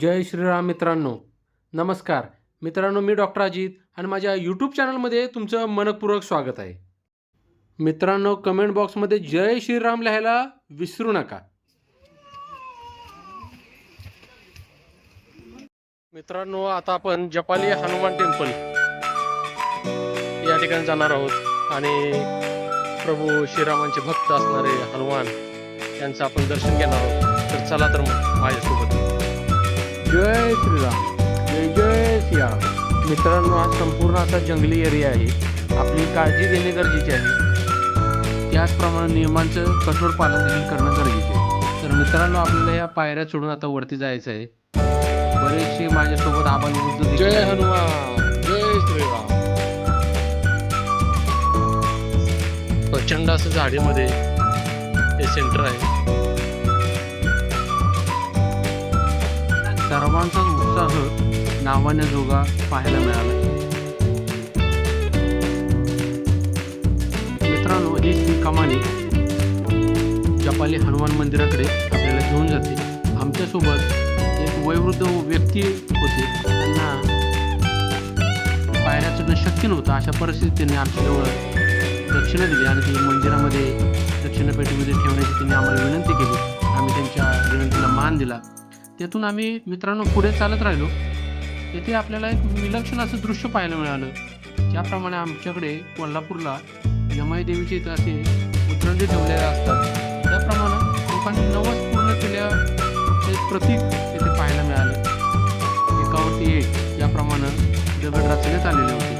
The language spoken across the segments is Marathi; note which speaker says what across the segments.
Speaker 1: जय श्रीराम मित्रांनो. नमस्कार. मित्रांनो मी डॉक्टर अजित आणि माझ्या यूट्यूब चॅनलमध्ये तुमचं मनपूर्वक स्वागत आहे. मित्रांनो कमेंट बॉक्समध्ये जय श्रीराम लिहायला विसरू नका. मित्रांनो आता आपण जपाली हनुमान टेम्पल या ठिकाणी जाणार आहोत आणि प्रभू श्रीरामांचे भक्त असणारे हनुमान यांचं आपण दर्शन घेणार आहोत. तर चला तर मग माझ्यासोबत. जय श्रीराम. जय जय श्रीराम मित्रांनो हा संपूर्ण असा जंगली एरिया आहे. आपली काळजी घेणे गरजेचे आहे. त्याचप्रमाणे नियमांचं कठोर पालन देखील करणं गरजेचे आहे. तर मित्रांनो आपल्याला या पायऱ्या चढून आता वरती जायचं आहे. बरेचसे माझ्यासोबत आपण जय हनुमान. जय श्रीराम. प्रचंड असं झाडीमध्ये हे सेंटर आहे. सर्वांचा उत्साह नावाने जोगा पाहायला मिळाला. मित्रांनो ही ती कमानी जपाली हनुमान मंदिराकडे आपल्याला घेऊन जाते. आमच्यासोबत एक वयवृद्ध व्यक्ती होते. त्यांना पायऱ्या चढणं शक्य नव्हतं. अशा परिस्थितीत त्यांनी आमच्याजवळ दक्षिणा दिली आणि ती मंदिरामध्ये दक्षिणापेटीमध्ये ठेवण्याची त्यांनी आम्हाला विनंती केली. आम्ही त्यांच्या विनंतीला मान दिला. त्यातून आम्ही मित्रांनो पुढे चालत राहिलो. तेथे आपल्याला एक विलक्षण असं दृश्य पाहायला मिळालं. ज्याप्रमाणे आमच्याकडे कोल्हापूरला यमाई देवीचे असे उतरंडी ठेवलेले असतात. त्याप्रमाणे लोकांनी नवस पूर्ण केल्या प्रतीक तिथे पाहायला मिळालं. एकावरती एक याप्रमाणे दगड रचण्यात आलेले होते.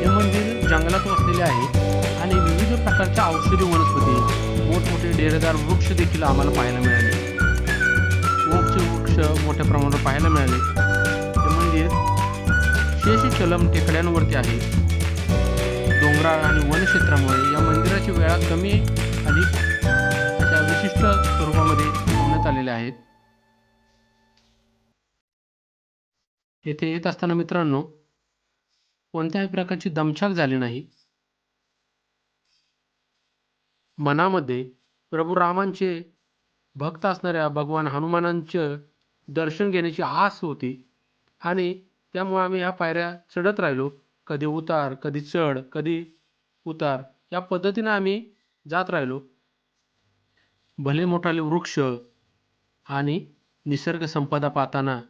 Speaker 1: हे मंदिर जंगलात वसलेले आहे आणि विविध प्रकारच्या औषधी वनस्पती मोठमोठे डेरेदार वृक्ष देखील आम्हाला पाहायला मिळाले. दृश्य मोठ्या प्रमाणावर पाहायला मिळाले. हे मंदिर म्हणजे शेषचलम टेकड्यांवरती आहे. डोंगराळ आणि वनक्षेत्रामुळे या मंदिराची वेळा कमी अधिक अशा विशिष्ट स्वरूपामध्ये ठेवण्यात आलेल्या आहेत. येथे येत असताना मित्रांनो कोणत्याही प्रकारची दमछाक झाली नाही. मनामध्ये प्रभू रामांचे भक्त असणाऱ्या भगवान हनुमानांचं दर्शन घेण्याची आस होती. आणि त्यामुळे आम्ही ह्या पायऱ्या चढत राहिलो. कधी उतार कधी चढ कधी उतार या पद्धतीनं आम्ही जात राहिलो. भले मोठाले वृक्ष आणि निसर्ग संपदा पाहताना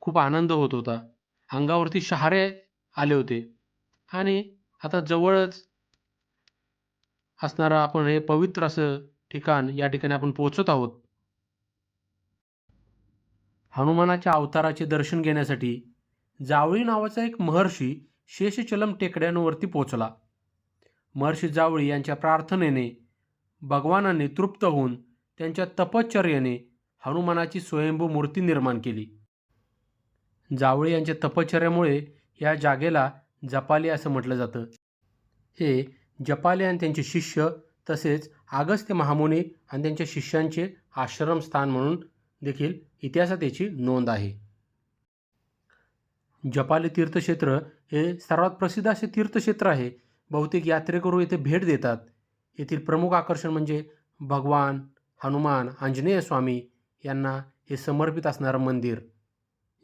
Speaker 1: खूप आनंद होत होता. अंगावरती शहारे आले होते. आणि आता जवळच असणारं आपण हे पवित्र असं ठिकाण या ठिकाणी आपण पोचत आहोत. हनुमानाच्या अवताराचे दर्शन घेण्यासाठी जावळी नावाचा एक महर्षी शेषचलम टेकड्यांवरती पोचला. महर्षी जावळी यांच्या प्रार्थनेने भगवानाने तृप्त होऊन त्यांच्या तपश्चर्याने हनुमानाची स्वयंभू मूर्ती निर्माण केली. जावळी यांच्या तपश्चर्यामुळे या जागेला जपाली असं म्हटलं जातं. हे जपाली आणि त्यांचे शिष्य तसेच आगस्त्य महामुनी आणि त्यांच्या शिष्यांचे आश्रमस्थान म्हणून देखील इतिहासात याची नोंद आहे. जपाली तीर्थक्षेत्र हे सर्वात प्रसिद्ध असे तीर्थक्षेत्र आहे. बहुतेक यात्रेकरू येथे भेट देतात. येथील प्रमुख आकर्षण म्हणजे भगवान हनुमान आंजनेय स्वामी यांना हे समर्पित असणारं मंदिर.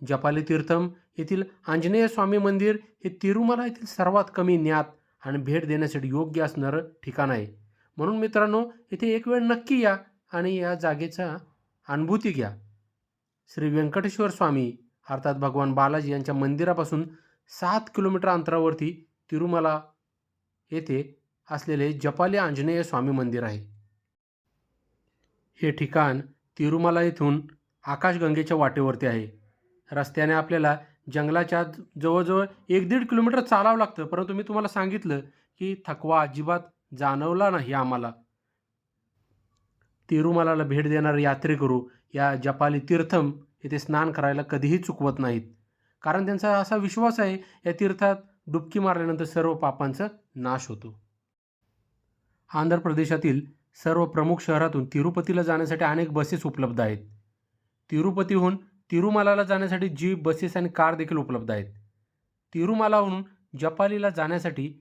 Speaker 1: जपाली तीर्थम येथील आंजनेय स्वामी मंदिर हे तिरुमला येथील सर्वात कमी ज्ञात आणि भेट देण्यासाठी योग्य असणारं ठिकाण आहे. म्हणून मित्रांनो इथे एक वेळ नक्की या आणि या जागेचा अनुभूती घ्या. श्री व्यंकटेश्वर स्वामी अर्थात भगवान बालाजी यांच्या मंदिरापासून सात किलोमीटर अंतरावरती तिरुमला येथे असलेले जपाली आंजनेय स्वामी मंदिर आहे. हे ठिकाण तिरुमला येथून आकाशगंगेच्या वाटेवरती आहे. रस्त्याने आपल्याला जंगलाच्या जवळजवळ एक दीड किलोमीटर चालावं लागतं. परंतु मी तुम्हाला सांगितलं की थकवा अजिबात जाणवला नाही आम्हाला. तिरुमलाला भेट देणारे यात्रेकरू या जपाली तीर्थम येथे स्नान करायला कधीही चुकवत नाहीत. कारण त्यांचा असा विश्वास आहे या तीर्थात डुबकी मारल्यानंतर सर्व पापांचा नाश होतो. आंध्र प्रदेशातील सर्व प्रमुख शहरातून तिरुपतीला जाण्यासाठी अनेक बसेस उपलब्ध आहेत. तिरुपतीहून तिरुमालाला जाण्यासाठी जीप बसेस आणि कार देखील उपलब्ध आहेत. तिरुमालाहून जपालीला जाण्यासाठी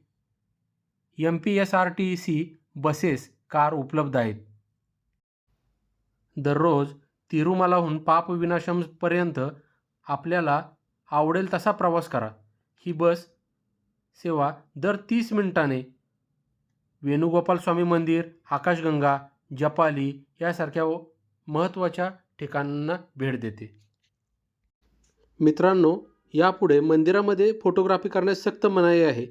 Speaker 1: M P S R T C buses car उपलब्ध आहेत. दररोज तिरुमालाहून पाप विनाशमपर्यंत आपल्याला आवडेल तसा प्रवास करा. ही बस सेवा दर तीस मिनिटाने वेणुगोपाल स्वामी मंदिर आकाशगंगा जपाली यासारख्या महत्त्वाच्या ठिकाणांना भेट देते. मित्रांनो यापुढे मंदिरामध्ये फोटोग्राफी करण्यास सक्त मनाई आहे.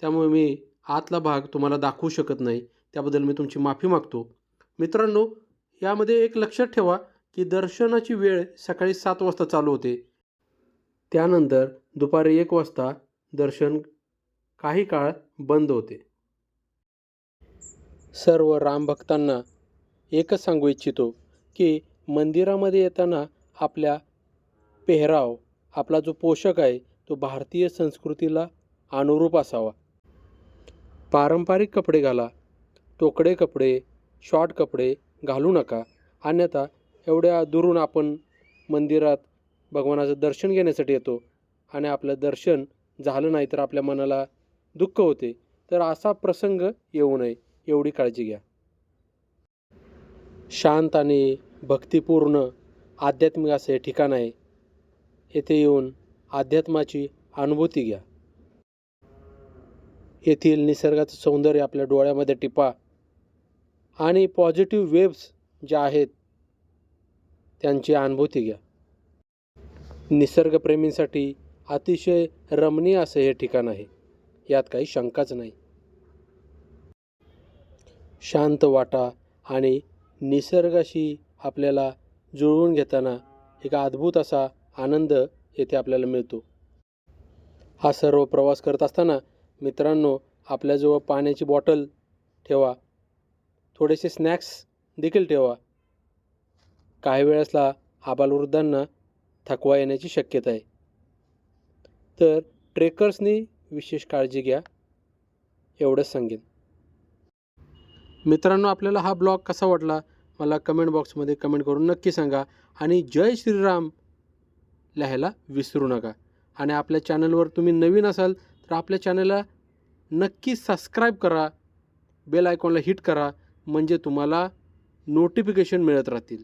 Speaker 1: त्यामुळे मी आतला भाग तुम्हाला दाखवू शकत नाही. त्याबद्दल मी तुमची माफी मागतो. मित्रांनो यामध्ये एक लक्षात ठेवा की दर्शनाची वेळ सकाळी सात वाजता चालू होते. त्यानंतर दुपारी एक वाजता दर्शन काही काळ बंद होते. सर्व रामभक्तांना एकच सांगू इच्छितो की मंदिरामध्ये येताना आपल्या पेहराव आपला जो पोषक आहे तो भारतीय संस्कृतीला अनुरूप असावा. पारंपरिक कपडे घाला. तोकडे कपडे शॉर्ट कपडे घालू नका. अन्यथा एवढ्या दुरून आपण मंदिरात भगवानाचं दर्शन घेण्यासाठी येतो आणि आपलं दर्शन झालं नाही तर आपल्या मनाला दुःख होते. तर असा प्रसंग येऊ नये. एवढी काळजी घ्या. शांत आणि भक्तिपूर्ण आध्यात्मिक असं हे ठिकाण आहे. येथे येऊन अध्यात्माची अनुभूती घ्या. येथील निसर्गाचं सौंदर्य आपल्या डोळ्यामध्ये टिपा. आणि पॉझिटिव्ह वेव्स ज्या आहेत त्यांची अनुभूती घ्या. निसर्गप्रेमींसाठी अतिशय रमणीय असं हे ठिकाण आहे. यात काही शंकाच नाही. शांत वाटा आणि निसर्गाशी आपल्याला जुळवून घेताना एक अद्भुत असा आनंद येथे आपल्याला मिळतो. हा सर्व प्रवास करत असताना मित्रांनो आपल्याजवळ पाण्याची बॉटल ठेवा. थोडेसे स्नॅक्स देखील ठेवा. काही वेळेसला आबालवृद्धांना थकवा येण्याची शक्यता आहे. तर ट्रेकर्सनी विशेष काळजी घ्या एवढंच सांगेन. मित्रांनो आपल्याला हा ब्लॉग कसा वाटला? मला कमेंट बॉक्समध्ये कमेंट करून नक्की सांगा आणि जय श्रीराम लिहायला विसरू नका. आणि आपल्या चॅनलवर तुम्ही नवीन असाल तर आपल्या चॅनलला नक्की सबस्क्राईब करा बेल आयकॉनला हिट करा म्हणजे तुम्हाला नोटिफिकेशन मिळत राहतील.